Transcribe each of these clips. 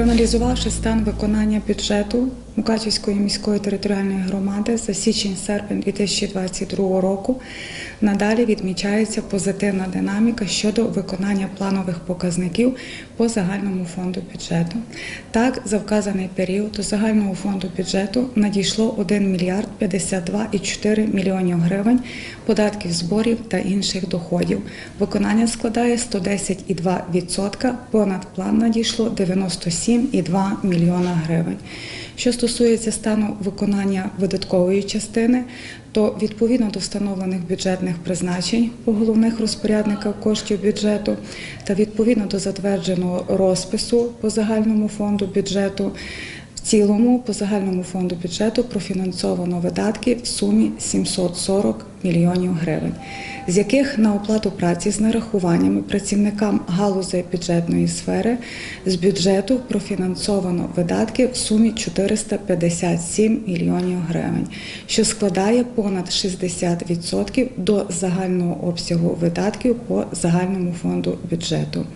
Проаналізувавши стан виконання бюджету Мукачівської міської територіальної громади за січень-серпень 2022 року, надалі відмічається позитивна динаміка щодо виконання планових показників по загальному фонду бюджету. Так, за вказаний період до загального фонду бюджету надійшло 1 мільярд 52,4 мільйонів гривень податків зборів та інших доходів. Виконання складає 110,2%, понад план надійшло 97,2 мільйона гривень. Що стосується стану виконання видаткової частини, то відповідно до встановлених бюджетних призначень по головних розпорядниках коштів бюджету та відповідно до затвердженого розпису по загальному фонду бюджету. В цілому по загальному фонду бюджету профінансовано видатки в сумі 740 мільйонів гривень, з яких на оплату праці з нарахуваннями працівникам галузей бюджетної сфери з бюджету профінансовано видатки в сумі 457 мільйонів гривень, що складає понад 60% до загального обсягу видатків по загальному фонду бюджету.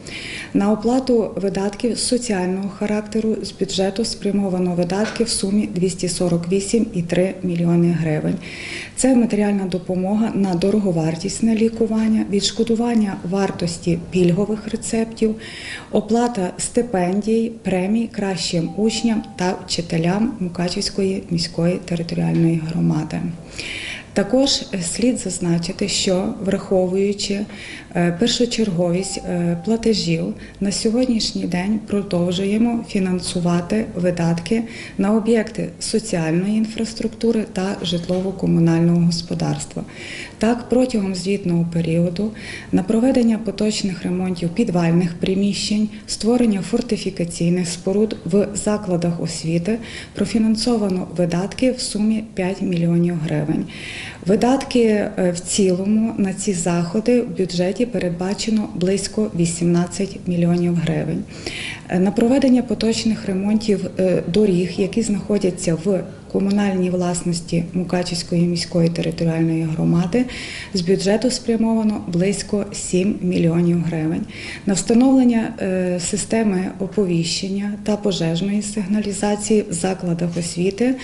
На оплату видатків соціального характеру з бюджету спрямовано видатки в сумі 248,3 мільйони гривень. Це матеріальна допомога на дороговартісне лікування, відшкодування вартості пільгових рецептів, оплата стипендій, премій кращим учням та вчителям Мукачівської міської територіальної громади. Також слід зазначити, що враховуючи е, першочерговість е, платежів, на сьогоднішній день продовжуємо фінансувати видатки на об'єкти соціальної інфраструктури та житлово-комунального господарства. Так, протягом звітного періоду на проведення поточних ремонтів підвальних приміщень, створення фортифікаційних споруд в закладах освіти профінансовано видатки в сумі 5 мільйонів гривень. Видатки е, в цілому на ці заходи в бюджеті передбачено близько 18 мільйонів гривень. Е, На проведення поточних ремонтів е, доріг, які знаходяться в комунальній власності Мукачівської міської територіальної громади, з бюджету спрямовано близько 7 мільйонів гривень. На встановлення е, системи оповіщення та пожежної сигналізації в закладах освіти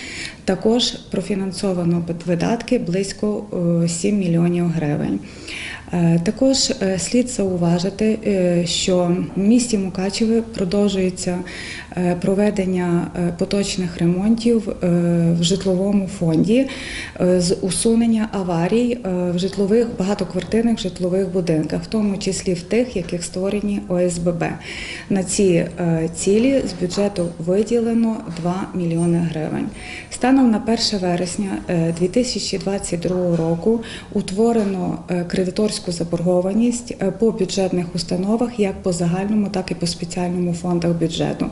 також профінансовано видатки близько е, 7 мільйонів гривень. Е, Також е, слід зауважити, е, що в місті Мукачеве продовжується проведення поточних ремонтів в житловому фонді з усунення аварій в житлових багатоквартирних житлових будинках, в тому числі в тих, яких створені ОСББ. На ці цілі з бюджету виділено 2 мільйони гривень. Станом на 1 вересня е, 2022 року утворено е, кредиторську заборгованість е, по бюджетних установах як по загальному, так і по спеціальному фондах бюджету.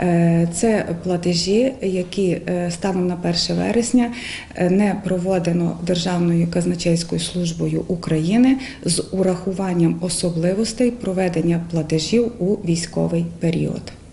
Е, Це платежі, які е, станом на 1 вересня не проводено Державною казначейською службою України з урахуванням особливостей проведення платежів у військовий період.